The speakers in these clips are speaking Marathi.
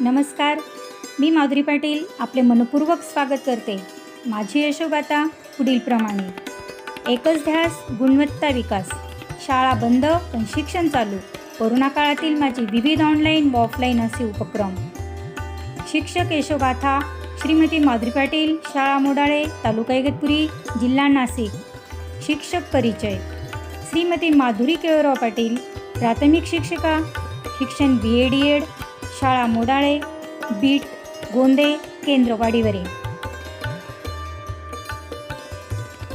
नमस्कार. मी माधुरी पाटील आपले मनपूर्वक स्वागत करते. माझी यशोगाथा पुढीलप्रमाणे एकच ध्यास गुणवत्ता विकास. शाळा बंद पण शिक्षण चालू. कोरोना काळातील माझी विविध ऑनलाईन व ऑफलाईन असे उपक्रम. शिक्षक यशोगाथा श्रीमती माधुरी पाटील शाळा मोडाळे तालुका इगतपुरी जिल्हा नाशिक. शिक्षक परिचय. श्रीमती माधुरी केळराव पाटील प्राथमिक शिक्षिका. शिक्षण बी ए डी एड शाळा मोडाळे बीट गोंदे केंद्रवाडीवरील.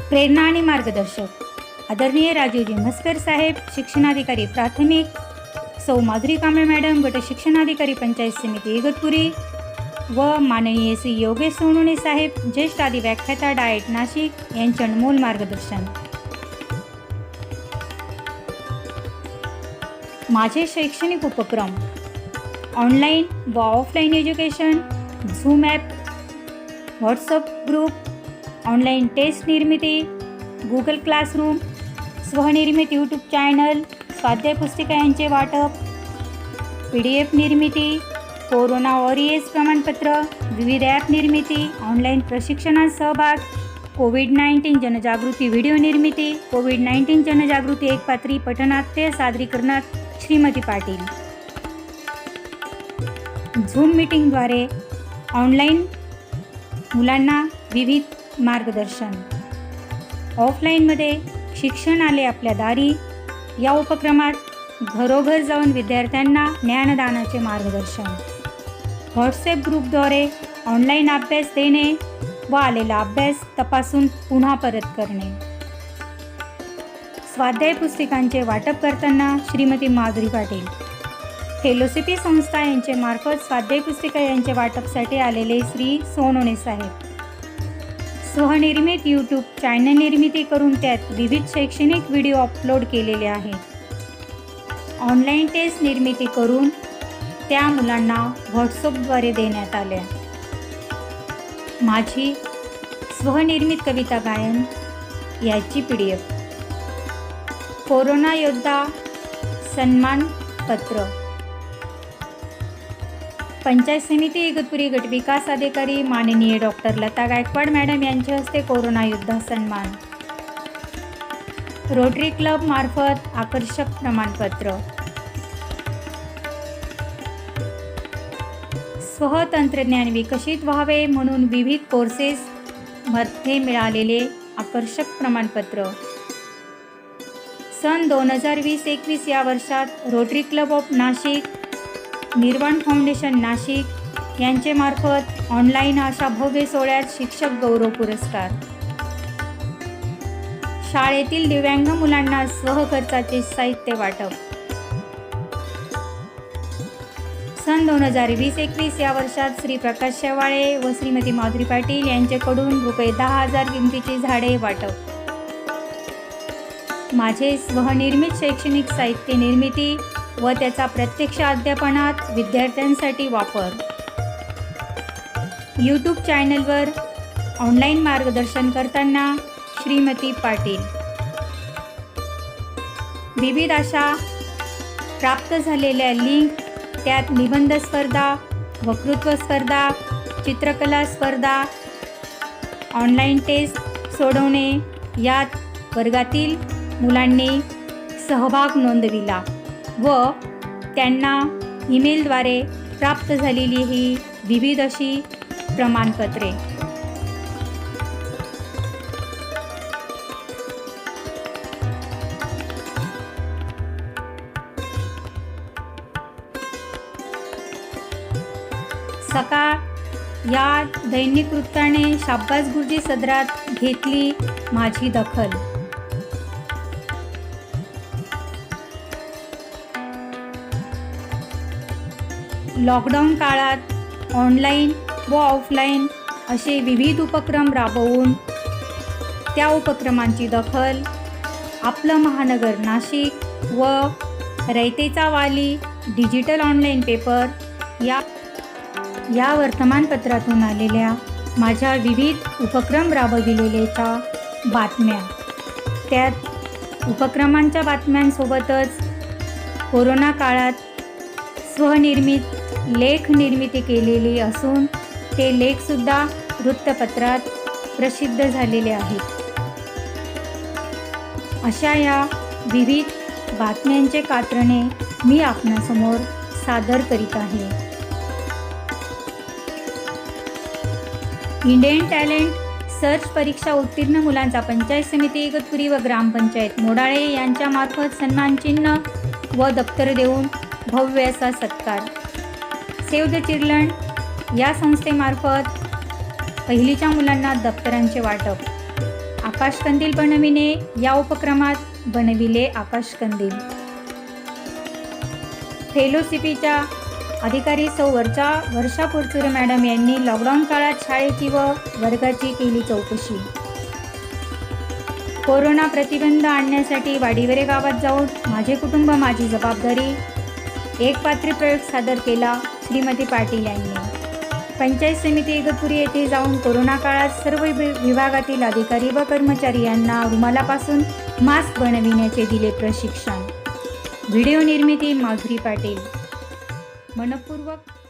प्रेरणा आणि मार्गदर्शक. आदरणीय राजीवजी म्हस्कर साहेब शिक्षणाधिकारी प्राथमिक. सौ माधुरी कांबळे मॅडम गट शिक्षणाधिकारी पंचायत समिती इगतपुरी. व माननीय श्री योगेश सोनुणे साहेब ज्येष्ठ आदी व्याख्याता डाएट नाशिक यांचे अनमोल मार्गदर्शन. माझे शैक्षणिक उपक्रम ऑनलाईन व offline education Zoom app WhatsApp group online test निर्मिती गुगल क्लासरूम स्वनिर्मित यूट्यूब चॅनल स्वाध्याय पुस्तिका यांचे वाटप पी डी एफ निर्मिती कोरोना वॉरियर्स प्रमाणपत्र विविध ॲप निर्मिती ऑनलाईन प्रशिक्षणात सहभाग कोविड नाईन्टीन जनजागृती व्हिडिओ निर्मिती कोविड नाईन्टीन जनजागृती एकपात्री पठनात्य सादरीकरणात श्रीमती पाटील झूम मीटिंगद्वारे ऑनलाईन मुलांना विविध मार्गदर्शन. ऑफलाईनमध्ये शिक्षण आले आपल्या दारी या उपक्रमात घरोघर जाऊन विद्यार्थ्यांना ज्ञानदानाचे मार्गदर्शन. व्हॉट्सॲप ग्रुपद्वारे ऑनलाईन अभ्यास देणे व आलेला अभ्यास तपासून पुन्हा परत करणे. स्वाध्याय पुस्तिकांचे वाटप करताना श्रीमती माधुरी पाटील. फेलोसिपी संस्था यांचे मार्फत स्वाध्याय पुस्तिका यांचे वाटपसाठी आलेले श्री सोनोने साहेब. स्वनिर्मित यूट्यूब चॅनल निर्मिती करून त्यात विविध शैक्षणिक व्हिडिओ अपलोड केलेले आहेत ऑनलाईन टेस्ट निर्मिती करून त्या मुलांना व्हॉट्सअपद्वारे देण्यात आल्या. माझी स्वनिर्मित कविता गायन याची पी डी एफ कोरोना योद्धा सन्मान पत्र पंचायत समिती इगतपुरी गट विकास अधिकारी माननीय डॉक्टर लता गायकवाड मॅडम यांच्या हस्ते कोरोना योद्धा सन्मान. रोटरी क्लब मार्फत आकर्षक प्रमाणपत्र. स्वतंत्रज्ञान विकसित व्हावे म्हणून विविध कोर्सेस मध्ये मिळालेले आकर्षक प्रमाणपत्र. सन दोन हजार वीस एकवीस या वर्षात रोटरी क्लब ऑफ नाशिक निर्वाण फाउंडेशन नाशिक यांचे मार्फत ऑनलाईन अशा भव्य सोहळ्यात शिक्षक गौरव पुरस्कार. शाळेतील दिव्यांग मुलांना सहखर्चाचे साहित्य वाटप. सन दोन हजार वीस एकवीस या वर्षात श्री प्रकाश शेवाळे व श्रीमती माधुरी पाटील यांच्याकडून रुपये दहा हजार किमतीची झाडे वाटप. माझे स्वनिर्मित शैक्षणिक साहित्य निर्मिती व त्याचा प्रत्यक्ष अध्यापनात विद्यार्थ्यांसाठी वापर. यूट्यूब चॅनलवर ऑनलाईन मार्गदर्शन करताना श्रीमती पाटील. विविध अशा प्राप्त झालेल्या लिंक त्यात निबंध स्पर्धा वक्तृत्व स्पर्धा चित्रकला स्पर्धा ऑनलाईन टेस्ट सोडवणे यात वर्गातील मुलांनी सहभाग नोंदविला. व त्यांना ईमेलद्वारे प्राप्त झालेली ही विविध अशी प्रमाणपत्रे. सकाळ या दैनिक वृत्ताने शाब्बास गुरुजी सदरात घेतली माझी दखल. लॉकडाऊन काळात ऑनलाईन व ऑफलाईन असे विविध उपक्रम राबवून त्या उपक्रमांची दखल आपलं महानगर नाशिक व रयतेचा वाली डिजिटल ऑनलाईन पेपर या या वर्तमानपत्रातून आलेल्या माझ्या विविध उपक्रम राबविलेल्याच्या बातम्या. त्यात उपक्रमांच्या बातम्यांसोबतच कोरोना काळात स्वनिर्मित लेख निर्मिती केलेली असून ते लेखसुद्धा वृत्तपत्रात प्रसिद्ध झालेले आहेत. अशा या विविध बातम्यांचे कात्रणे मी आपणासमोर सादर करीत आहे. इंडियन टॅलेंट सर्च परीक्षा उत्तीर्ण मुलांचा पंचायत समिती इगतपुरी व ग्रामपंचायत मोडाळे यांच्यामार्फत सन्मानचिन्ह व दप्तर देऊन भव्य असा सत्कार. सेव्ह द चिल्ड्रन या संस्थेमार्फत पहिलीच्या मुलांना दप्तरांचे वाटप. आकाशकंदील बनविणे या उपक्रमात बनविले आकाशकंदील. फेलोशिपीच्या अधिकारी सौ वर्षा वर्षा पुरचुरे मॅडम यांनी लॉकडाऊन काळात शाळेची व वर्गाची केली चौकशी. कोरोना प्रतिबंध आणण्यासाठी वाडीवरे गावात जाऊन माझे कुटुंब माझी जबाबदारी एक पात्री प्रयोग सादर केला श्रीमती पाटील यांनी. पंचायत समिती इगतपुरी येथे जाऊन कोरोना काळात सर्व वि- विभागातील अधिकारी व कर्मचारी यांना रुमालापासून मास्क बनविण्याचे दिले प्रशिक्षण. व्हिडिओ निर्मिती माधुरी पाटील. मनपूर्वक